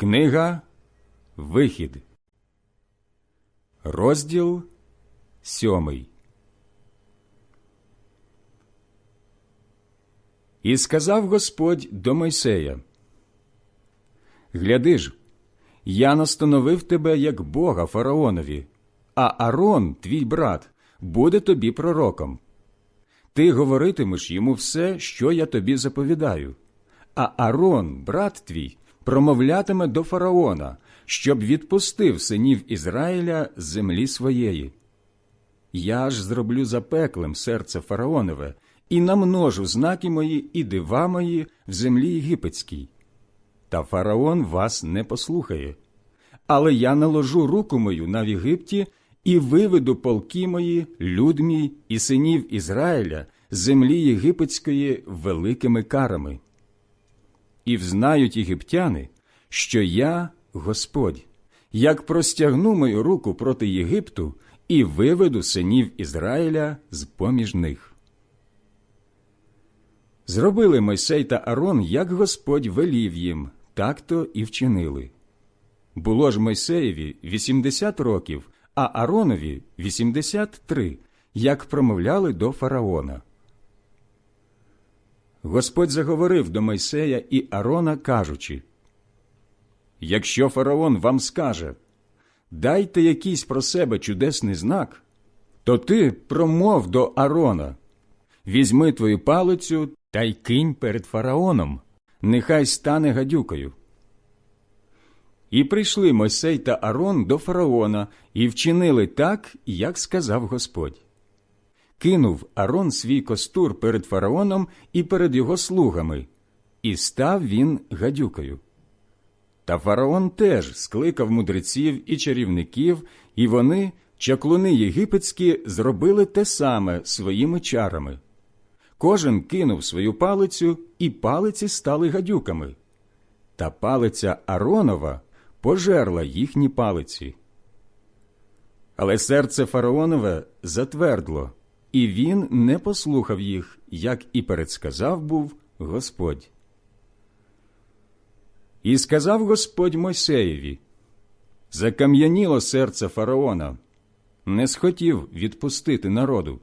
Книга Вихід, розділ сьомий. І сказав Господь до Мойсея: Гляди ж, я настановив тебе як Бога фараонові, а Арон, твій брат, буде тобі пророком. Ти говоритимеш йому все, що я тобі заповідаю, а Арон, брат твій, промовлятиме до фараона, щоб відпустив синів Ізраїля з землі своєї. Я ж зроблю запеклим серце фараонове і намножу знаки мої і дива мої в землі єгипетській. Та фараон вас не послухає. Але я наложу руку мою на Єгипті і виведу полки мої, люд мій і синів Ізраїля з землі єгипетської великими карами. І взнають єгиптяни, що я Господь, як простягну мою руку проти Єгипту і виведу синів Ізраїля з поміж них. Зробили Мойсей та Арон, як Господь велів їм, так то і вчинили. Було ж Мойсеєві 80 років, а Аронові 83, як промовляли до фараона. Господь заговорив до Мойсея і Арона, кажучи Якщо фараон вам скаже Дайте якийсь про себе чудесний знак, то ти промов до Арона Візьми твою палицю та й кинь перед фараоном, нехай стане гадюкою. І прийшли Мойсей та Арон до фараона і вчинили так, як сказав Господь. Кинув Арон свій костур перед фараоном і перед його слугами, і став він гадюкою. Та фараон теж скликав мудреців і чарівників, і вони, чаклуни єгипетські, зробили те саме своїми чарами. Кожен кинув свою палицю, і палиці стали гадюками. Та палиця Аронова пожерла їхні палиці. Але серце фараонове затвердло, і він не послухав їх, як і передсказав був Господь. І сказав Господь Мойсеєві Закам'яніло серце фараона, не схотів відпустити народу.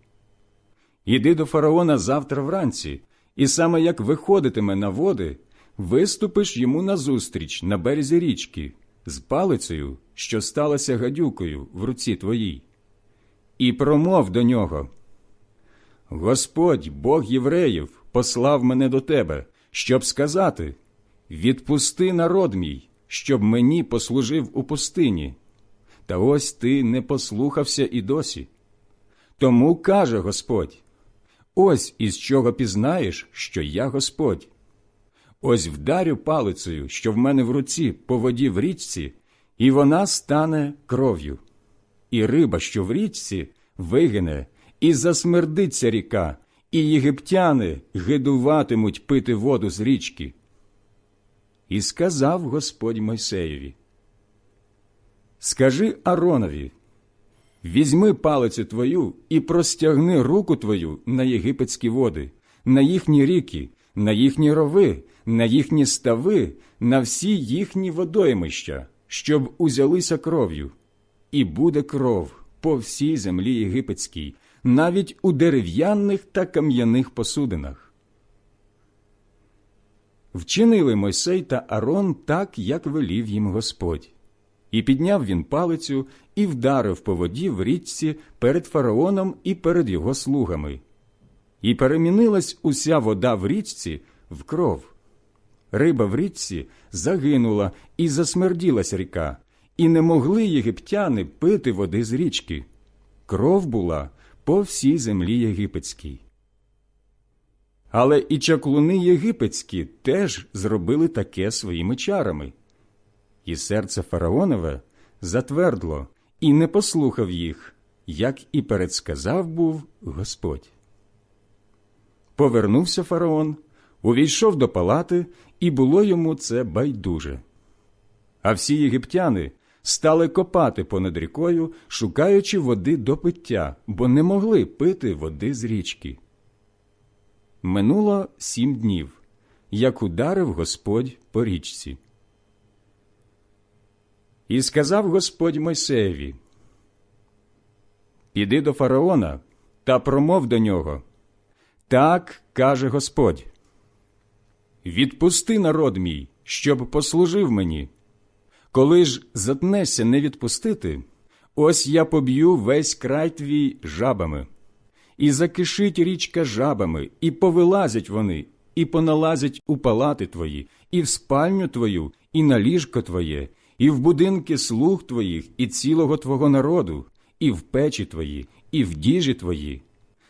Іди до фараона завтра вранці, і саме як виходитиме на води, виступиш йому назустріч на березі річки з палицею, що сталася гадюкою в руці твоїй, і промов до нього. Господь, Бог євреїв, послав мене до тебе, щоб сказати Відпусти народ мій, щоб мені послужив у пустині. Та ось ти не послухався і досі. Тому каже Господь ось із чого пізнаєш, що я Господь. Ось вдарю палицею, що в мене в руці по воді в річці, і вона стане кров'ю. І риба, що в річці, вигине, і засмердиться ріка, і єгиптяни гидуватимуть пити воду з річки. І сказав Господь Мойсеєві: Скажи Аронові, візьми палицю твою і простягни руку твою на єгипетські води, на їхні ріки, на їхні рови, на їхні стави, на всі їхні водоймища, щоб узялися кров'ю, і буде кров по всій землі єгипетській, навіть у дерев'яних та кам'яних посудинах. Вчинили Мойсей та Арон так, як велів їм Господь. І підняв він палицю і вдарив по воді в річці перед фараоном і перед його слугами. І перемінилась уся вода в річці в кров. Риба в річці загинула і засмерділась ріка, і не могли єгиптяни пити води з річки. Кров була по всій землі єгипетській. Але і чаклуни єгипетські теж зробили таке своїми чарами. І серце фараонове затвердло і не послухав їх, як і передсказав був Господь. Повернувся фараон, увійшов до палати, і було йому це байдуже. А всі єгиптяни стали копати понад рікою, шукаючи води до пиття, бо не могли пити води з річки. Минуло сім днів, як ударив Господь по річці. І сказав Господь Мойсеєві, Піди до фараона та промов до нього. Так каже Господь. Відпусти народ мій, щоб послужив мені. Коли ж затнешся не відпустити, ось я поб'ю весь край твій жабами, і закишить річка жабами, і повилазять вони, і поналазять у палати твої, і в спальню твою, і на ліжко твоє, і в будинки слуг твоїх, і цілого твого народу, і в печі твої, і в діжі твої,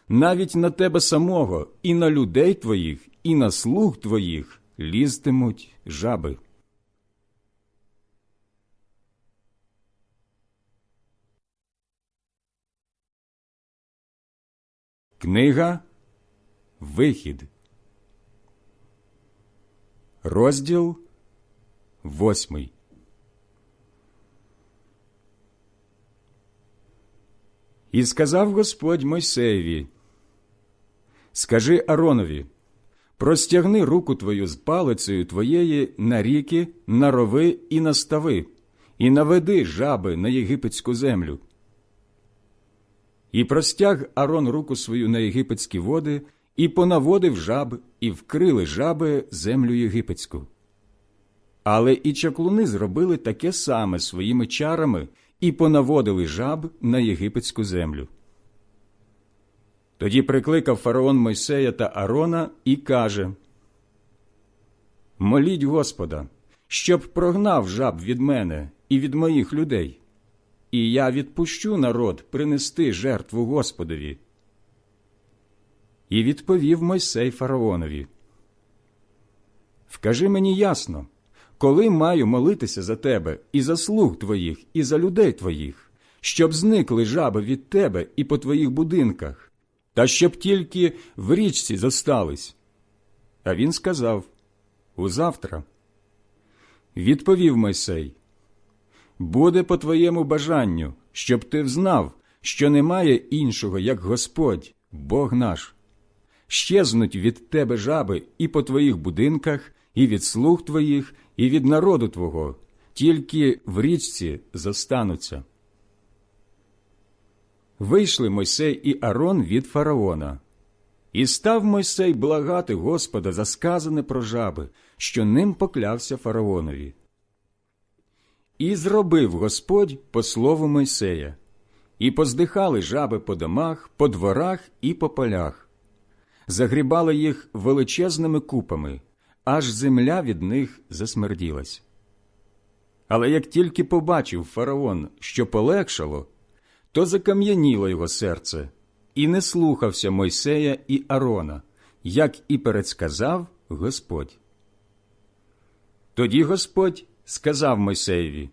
навіть на тебе самого, і на людей твоїх, і на слуг твоїх лізтимуть жаби. Книга Вихід. Розділ восьмий. І сказав Господь Мойсеєві, Скажи Аронові, простягни руку твою з палицею твоєї на ріки, на рови і на стави, і наведи жаби на єгипетську землю. І простяг Арон руку свою на єгипетські води, і понаводив жаб, і вкрили жаби землю єгипетську. Але і чаклуни зробили таке саме своїми чарами і понаводили жаб на єгипетську землю. Тоді прикликав фараон Мойсея та Арона і каже Моліть Господа, щоб прогнав жаб від мене і від моїх людей, і я відпущу народ принести жертву Господові. І відповів Мойсей фараонові Вкажи мені ясно, коли маю молитися за тебе і за слуг твоїх, і за людей твоїх, щоб зникли жаби від тебе і по твоїх будинках, та щоб тільки в річці зостались. А він сказав Узавтра. Відповів Мойсей Буде по твоєму бажанню, щоб ти взнав, що немає іншого, як Господь, Бог наш. Щезнуть від тебе жаби і по твоїх будинках, і від слуг твоїх, і від народу твого, тільки в річці зостануться. Вийшли Мойсей і Арон від фараона. І став Мойсей благати Господа за сказане про жаби, що ним поклявся фараонові. І зробив Господь по слову Мойсея, і поздихали жаби по домах, по дворах і по полях, загрібали їх величезними купами, аж земля від них засмерділась. Але як тільки побачив фараон, що полегшало, то закам'яніло його серце, і не слухався Мойсея і Арона, як і передсказав Господь. Тоді Господь сказав Мойсеєві,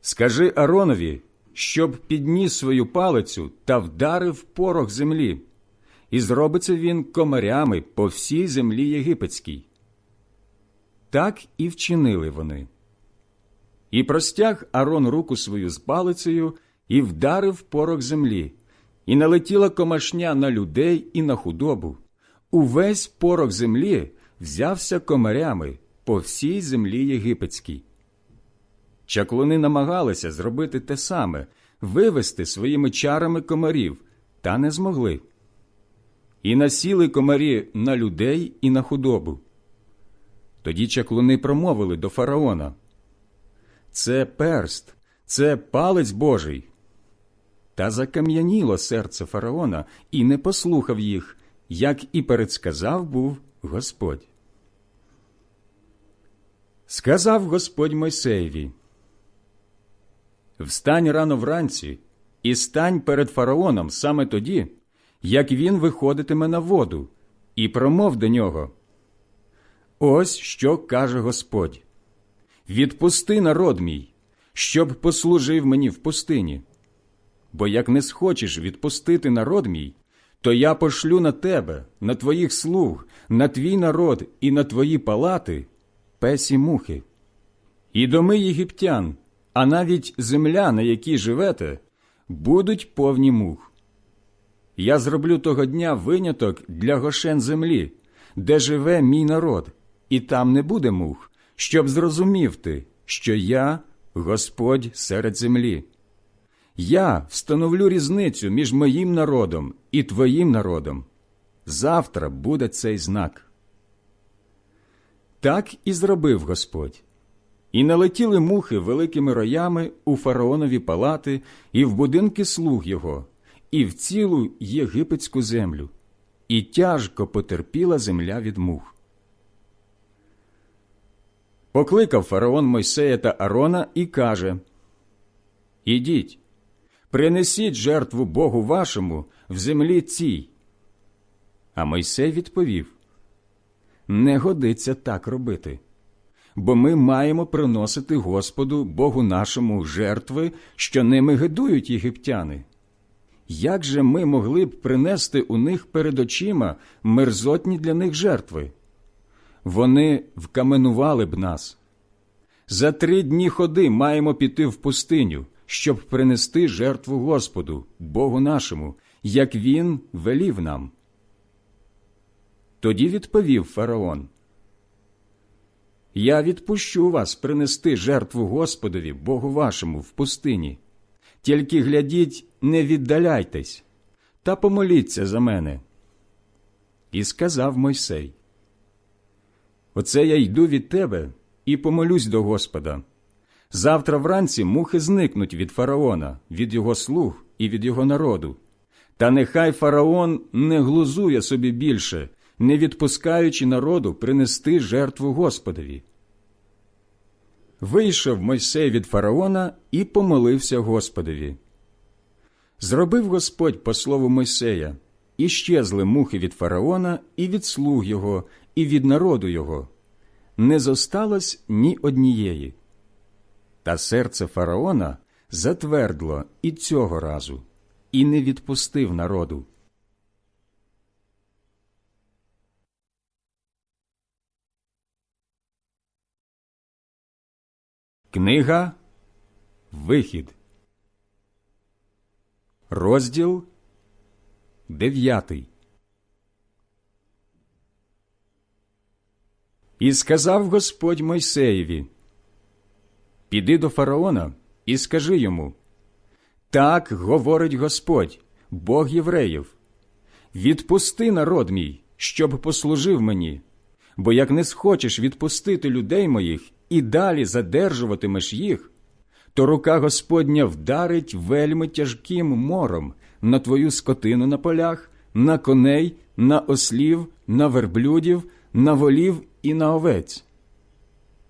Скажи Аронові, щоб підніс свою палицю та вдарив порох землі, і зробиться він комарями по всій землі єгипетській. Так і вчинили вони. І простяг Арон руку свою з палицею і вдарив порох землі, і налетіла комашня на людей і на худобу. Увесь порох землі взявся комарями по всій землі єгипетській. Чаклуни намагалися зробити те саме вивести своїми чарами комарів, та не змогли. І насіли комарі на людей і на худобу. Тоді чаклуни промовили до фараона Це перст, це палець Божий. Та закам'яніло серце фараона і не послухав їх, як і передсказав був Господь. Сказав Господь Мойсеєві Встань рано вранці і стань перед фараоном саме тоді, як він виходитиме на воду, і промов до нього. Ось що каже Господь Відпусти народ мій, щоб послужив мені в пустині. Бо як не схочеш відпустити народ мій, то я пошлю на тебе, на твоїх слуг, на твій народ і на твої палати песі мухи. І доми єгиптян, а навіть земля, на якій живете, будуть повні мух. Я зроблю того дня виняток для гошен землі, де живе мій народ, і там не буде мух, щоб зрозумів ти, що я Господь серед землі. Я встановлю різницю між моїм народом і твоїм народом. Завтра буде цей знак. Так і зробив Господь. І налетіли мухи великими роями у фараонові палати, і в будинки слуг його, і в цілу єгипетську землю, і тяжко потерпіла земля від мух. Покликав фараон Мойсея та Арона і каже Ідіть, принесіть жертву Богу вашому в землі цій. А Мойсей відповів Не годиться так робити бо ми маємо приносити Господу Богу нашому жертви, що ними гидують єгиптяни. Як же ми могли б принести у них перед очима мерзотні для них жертви? Вони вкаменували б нас. За три дні ходи маємо піти в пустиню, щоб принести жертву Господу, Богу нашому, як Він велів нам. Тоді відповів фараон я відпущу вас принести жертву Господові, Богу вашому, в пустині. Тільки глядіть, не віддаляйтесь, та помоліться за мене. І сказав Мойсей: Оце я йду від тебе і помолюсь до Господа. Завтра вранці мухи зникнуть від фараона, від його слуг і від його народу. Та нехай фараон не глузує собі більше, не відпускаючи народу принести жертву Господові. Вийшов Мойсей від фараона і помолився Господові. Зробив Господь по слову Мойсея, і щезли мухи від фараона, і від слуг його, і від народу його. Не зосталось ні однієї. Та серце фараона затвердло і цього разу, і не відпустив народу. Книга Вихід, розділ дев'ятий. І сказав Господь Мойсеєві: Піди до фараона і скажи йому: Так говорить Господь, Бог євреїв. Відпусти народ мій, щоб послужив мені, бо як не схочеш відпустити людей моїх і далі задержуватимеш їх, то рука Господня вдарить вельми тяжким мором на твою скотину на полях, на коней, на ослів, на верблюдів, на волів і на овець.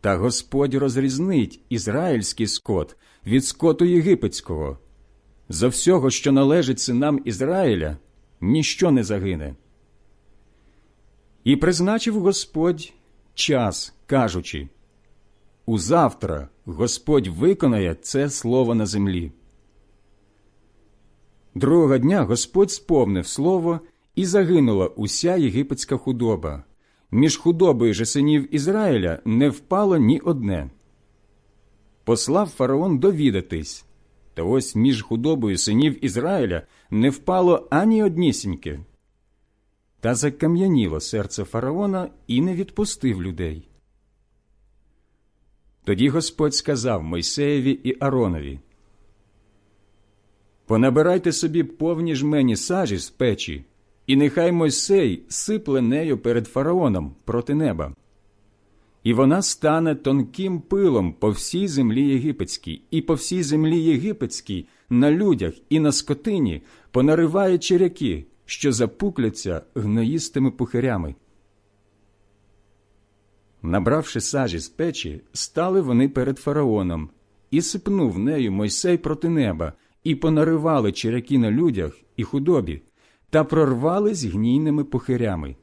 Та Господь розрізнить ізраїльський скот від скоту єгипетського. За всього, що належить синам Ізраїля, ніщо не загине. І призначив Господь час, кажучи Узавтра Господь виконає це слово на землі. Другого дня Господь сповнив слово, і загинула уся єгипетська худоба. Між худобою же синів Ізраїля не впало ні одне. Послав фараон довідатись, та ось між худобою синів Ізраїля не впало ані однісіньке. Та закам'яніло серце фараона і не відпустив людей. Тоді Господь сказав Мойсеєві і Аронові Понабирайте собі повні жмені сажі з печі, і нехай Мойсей сипле нею перед фараоном проти неба. І вона стане тонким пилом по всій землі єгипетській, і по всій землі єгипетській, на людях і на скотині понариває черяки, що запукляться гноїстими пухирями. Набравши сажі з печі, стали вони перед фараоном, і сипнув нею Мойсей проти неба, і понаривали черяки на людях і худобі, та прорвались гнійними похирями.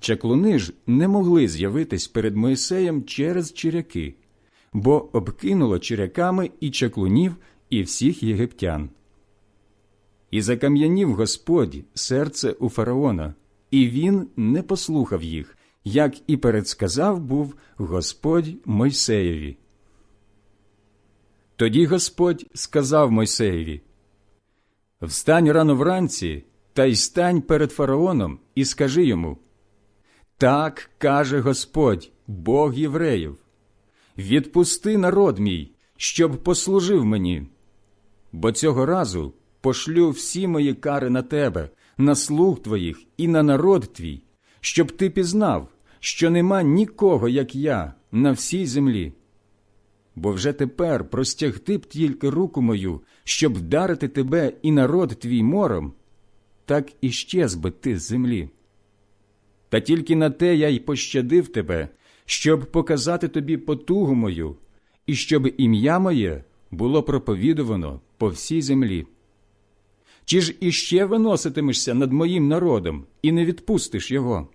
Чаклуни ж не могли з'явитись перед Мойсеєм через черяки, бо обкинуло черяками і чаклунів, і всіх єгиптян. І закам'янів Господь серце у фараона, і він не послухав їх як і передсказав був Господь Мойсеєві. Тоді Господь сказав Мойсеєві Встань рано вранці та й стань перед фараоном і скажи йому Так каже Господь, Бог євреїв. Відпусти народ мій, щоб послужив мені, бо цього разу пошлю всі мої кари на тебе, на слуг твоїх і на народ твій, щоб ти пізнав, що нема нікого, як я, на всій землі. Бо вже тепер простягти б тільки руку мою, щоб вдарити тебе і народ твій мором, так і щез би ти з землі. Та тільки на те я й пощадив тебе, щоб показати тобі потугу мою, і щоб ім'я моє було проповідувано по всій землі. Чи ж іще виноситимешся над моїм народом і не відпустиш його?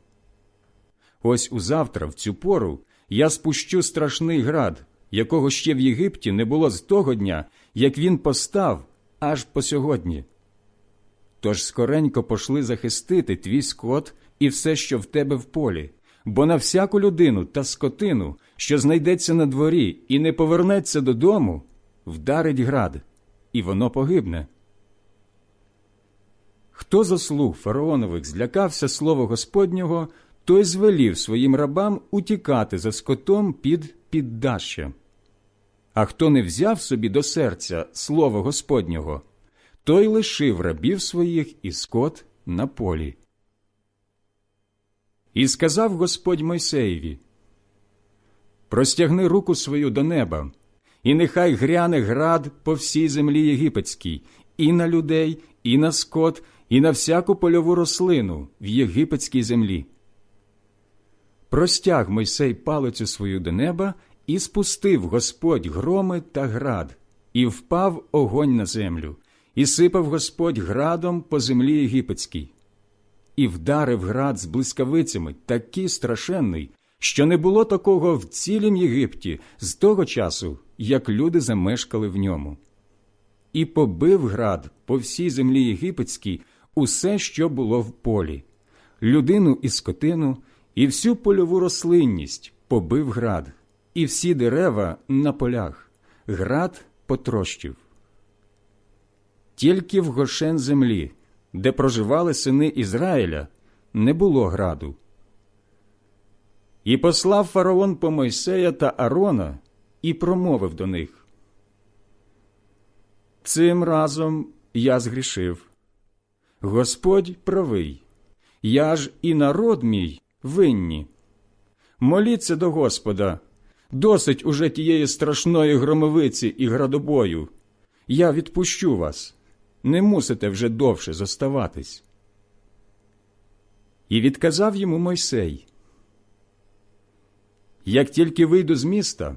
Ось узавтра, в цю пору, я спущу страшний град, якого ще в Єгипті не було з того дня, як він постав аж по сьогодні. Тож скоренько пошли захистити твій скот і все, що в тебе в полі, бо на всяку людину та скотину, що знайдеться на дворі і не повернеться додому, вдарить град, і воно погибне. Хто заслуг фараонових злякався слова Господнього, той звелів своїм рабам утікати за скотом під піддаща. А хто не взяв собі до серця слово Господнього, той лишив рабів своїх і скот на полі. І сказав Господь Мойсеєві Простягни руку свою до неба, і нехай гряне град по всій землі єгипетській, і на людей, і на скот, і на всяку польову рослину в єгипетській землі. Простяг Мойсей палицю свою до неба, і спустив Господь громи та град, і впав огонь на землю, і сипав Господь градом по землі єгипетській. І вдарив град з блискавицями такий страшенний, що не було такого в цілім Єгипті з того часу, як люди замешкали в ньому. І побив град по всій землі єгипетській усе, що було в полі, людину і скотину, і всю польову рослинність побив град, і всі дерева на полях, град потрощив. Тільки в гошен землі, де проживали сини Ізраїля, не було граду. І послав фараон по Мойсея та Арона і промовив до них. Цим разом я згрішив. Господь правий, я ж і народ мій винні. Моліться до Господа, досить уже тієї страшної громовиці і градобою. Я відпущу вас, не мусите вже довше зоставатись. І відказав йому Мойсей. Як тільки вийду з міста,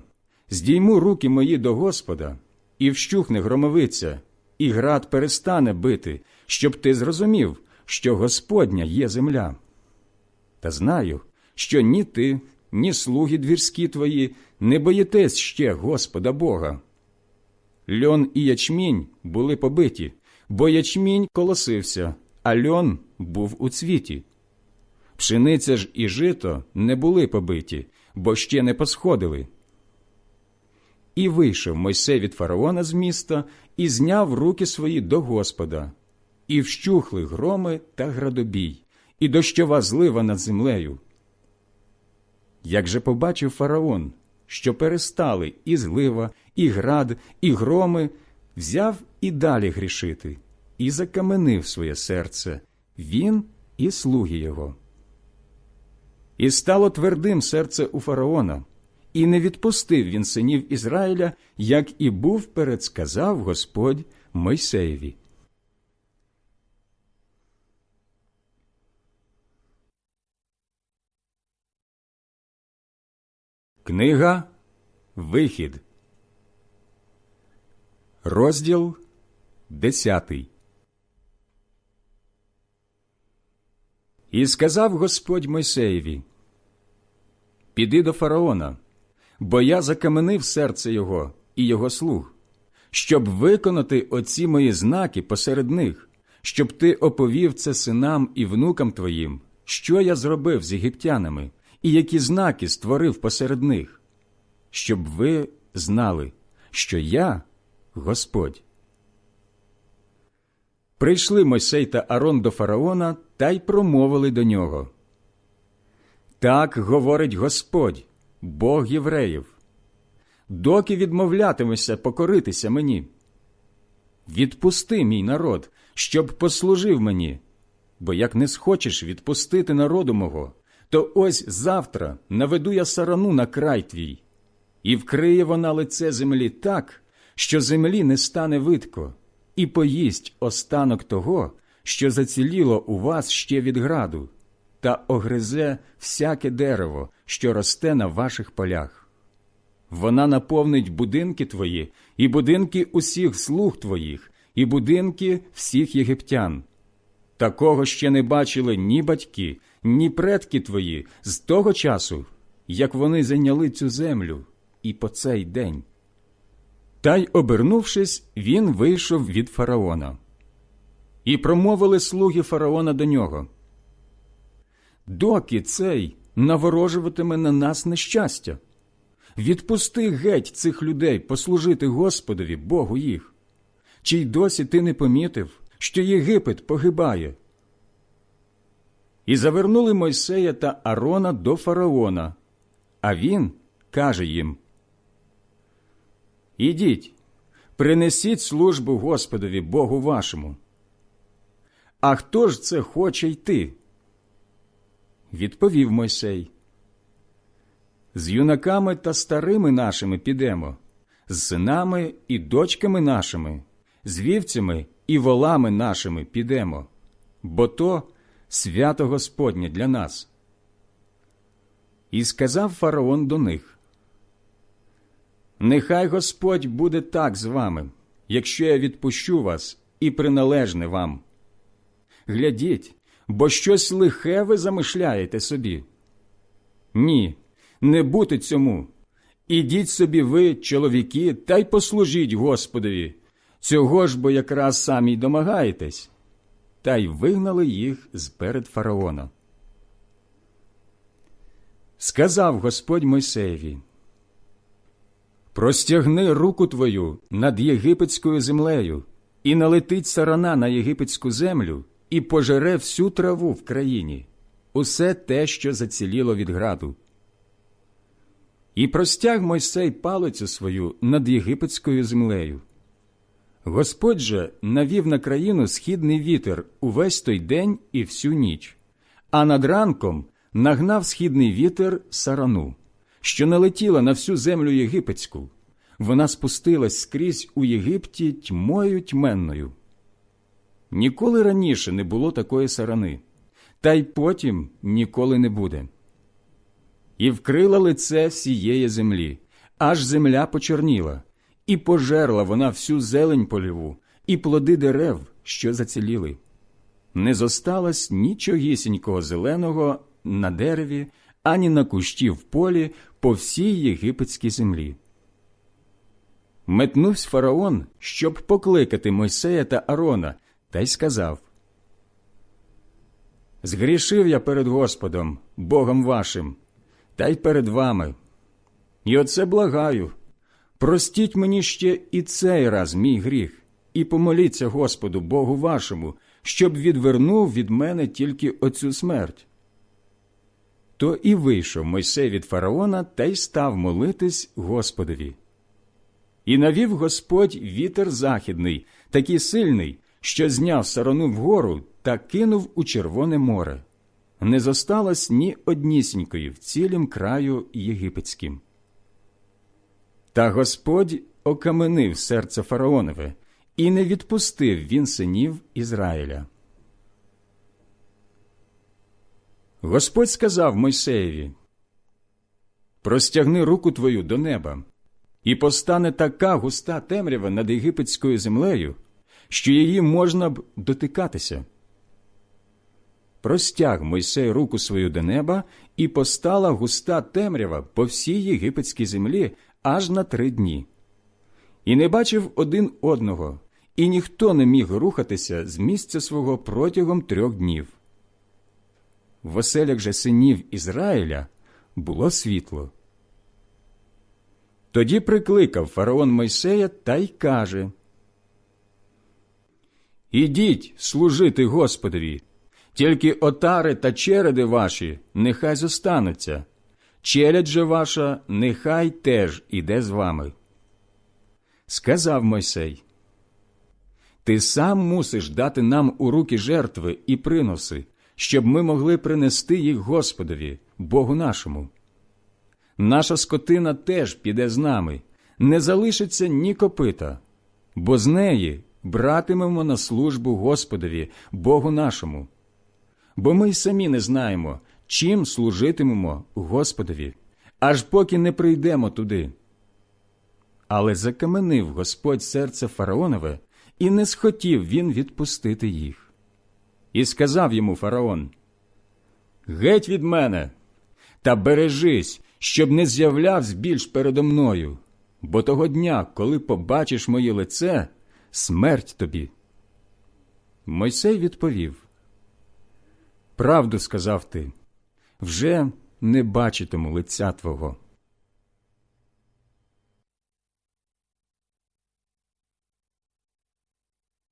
здійму руки мої до Господа, і вщухне громовиця, і град перестане бити, щоб ти зрозумів, що Господня є земля. Та знаю, що ні ти, ні слуги двірські твої не боїтесь ще Господа Бога. Льон і ячмінь були побиті, бо ячмінь колосився, а льон був у цвіті. Пшениця ж і жито не були побиті, бо ще не посходили. І вийшов Мойсей від фараона з міста і зняв руки свої до Господа, і вщухли громи та градобій, і дощова злива над землею. Як же побачив фараон, що перестали і злива, і град, і громи, взяв і далі грішити, і закаменив своє серце, він і слуги його. І стало твердим серце у фараона, і не відпустив він синів Ізраїля, як і був передсказав Господь Мойсеєві. Книга Вихід, розділ десятий. І сказав Господь Мойсеєві: Піди до фараона, бо я закаменив серце його і його слуг, щоб виконати оці мої знаки посеред них, щоб ти оповів це синам і внукам твоїм, що я зробив з єгиптянами, і які знаки створив посеред них, щоб ви знали, що я Господь. Прийшли Мойсей та Арон до фараона та й промовили до нього. Так говорить Господь, Бог євреїв. доки відмовлятимешся покоритися мені. Відпусти мій народ, щоб послужив мені, бо як не схочеш відпустити народу мого, то ось завтра наведу я сарану на край твій, і вкриє вона лице землі так, що землі не стане видко, і поїсть останок того, що заціліло у вас ще від граду, та огризе всяке дерево, що росте на ваших полях. Вона наповнить будинки твої, і будинки усіх слуг твоїх, і будинки всіх єгиптян. Такого ще не бачили ні батьки, ні предки твої з того часу, як вони зайняли цю землю, і по цей день. Та й, обернувшись, він вийшов від фараона. І промовили слуги фараона до нього. Доки цей наворожуватиме на нас нещастя? Відпусти геть цих людей послужити Господові, Богу їх. Чи й досі ти не помітив, що Єгипет погибає? І завернули Мойсея та Арона до фараона, а він каже їм Ідіть, принесіть службу Господові Богу вашому. А хто ж це хоче йти? Відповів Мойсей. З юнаками та старими нашими підемо, з синами і дочками нашими, з вівцями і волами нашими підемо, бо то свято Господнє для нас. І сказав фараон до них Нехай Господь буде так з вами, якщо я відпущу вас і приналежне вам. Глядіть, бо щось лихе ви замишляєте собі. Ні, не бути цьому. Ідіть собі ви, чоловіки, та й послужіть Господові. Цього ж бо якраз самі й домагаєтесь. Та й вигнали їх з перед фараона. Сказав Господь Мойсеєві Простягни руку твою над єгипетською землею, і налетить сарана на єгипетську землю, і пожере всю траву в країні, усе те, що заціліло від граду. І простяг Мойсей палицю свою над єгипетською землею. Господь же навів на країну східний вітер увесь той день і всю ніч, а над ранком нагнав східний вітер сарану що налетіла на всю землю єгипетську, вона спустилась скрізь у Єгипті тьмою тьменною. Ніколи раніше не було такої сарани, та й потім ніколи не буде. І вкрила лице всієї землі, аж земля почорніла, і пожерла вона всю зелень поліву, і плоди дерев, що заціліли. Не зосталось нічогісінького зеленого на дереві, ані на кущі в полі по всій єгипетській землі. Метнувся фараон, щоб покликати Мойсея та Арона, та й сказав Згрішив я перед Господом, Богом вашим, та й перед вами. І оце благаю. Простіть мені ще і цей раз мій гріх, і помоліться Господу, Богу вашому, щоб відвернув від мене тільки оцю смерть. То і вийшов Мойсей від фараона та й став молитись Господові. І навів Господь вітер західний, такий сильний, що зняв сарону вгору та кинув у Червоне море. Не зосталось ні однісінької в цілім краю єгипетським. Та Господь окаменив серце фараонове, і не відпустив він синів Ізраїля. Господь сказав Мойсеєві Простягни руку твою до неба, і постане така густа темрява над єгипетською землею, що її можна б дотикатися. Простяг Мойсей руку свою до неба, і постала густа темрява по всій єгипетській землі аж на три дні. І не бачив один одного, і ніхто не міг рухатися з місця свого протягом трьох днів в оселях же синів Ізраїля було світло. Тоді прикликав фараон Мойсея та й каже Ідіть служити Господові, тільки отари та череди ваші нехай зостануться. Челядь же ваша нехай теж іде з вами. Сказав Мойсей, Ти сам мусиш дати нам у руки жертви і приноси, щоб ми могли принести їх Господові, Богу нашому. Наша скотина теж піде з нами, не залишиться ні копита, бо з неї братимемо на службу Господові, Богу нашому. Бо ми й самі не знаємо, чим служитимемо Господові, аж поки не прийдемо туди. Але закаменив Господь серце фараонове, і не схотів він відпустити їх. І сказав йому фараон: Геть від мене, та бережись, щоб не з'являвсь більш передо мною, бо того дня, коли побачиш моє лице, смерть тобі. Мойсей відповів: Правду сказав ти, вже не бачитиму лиця твого.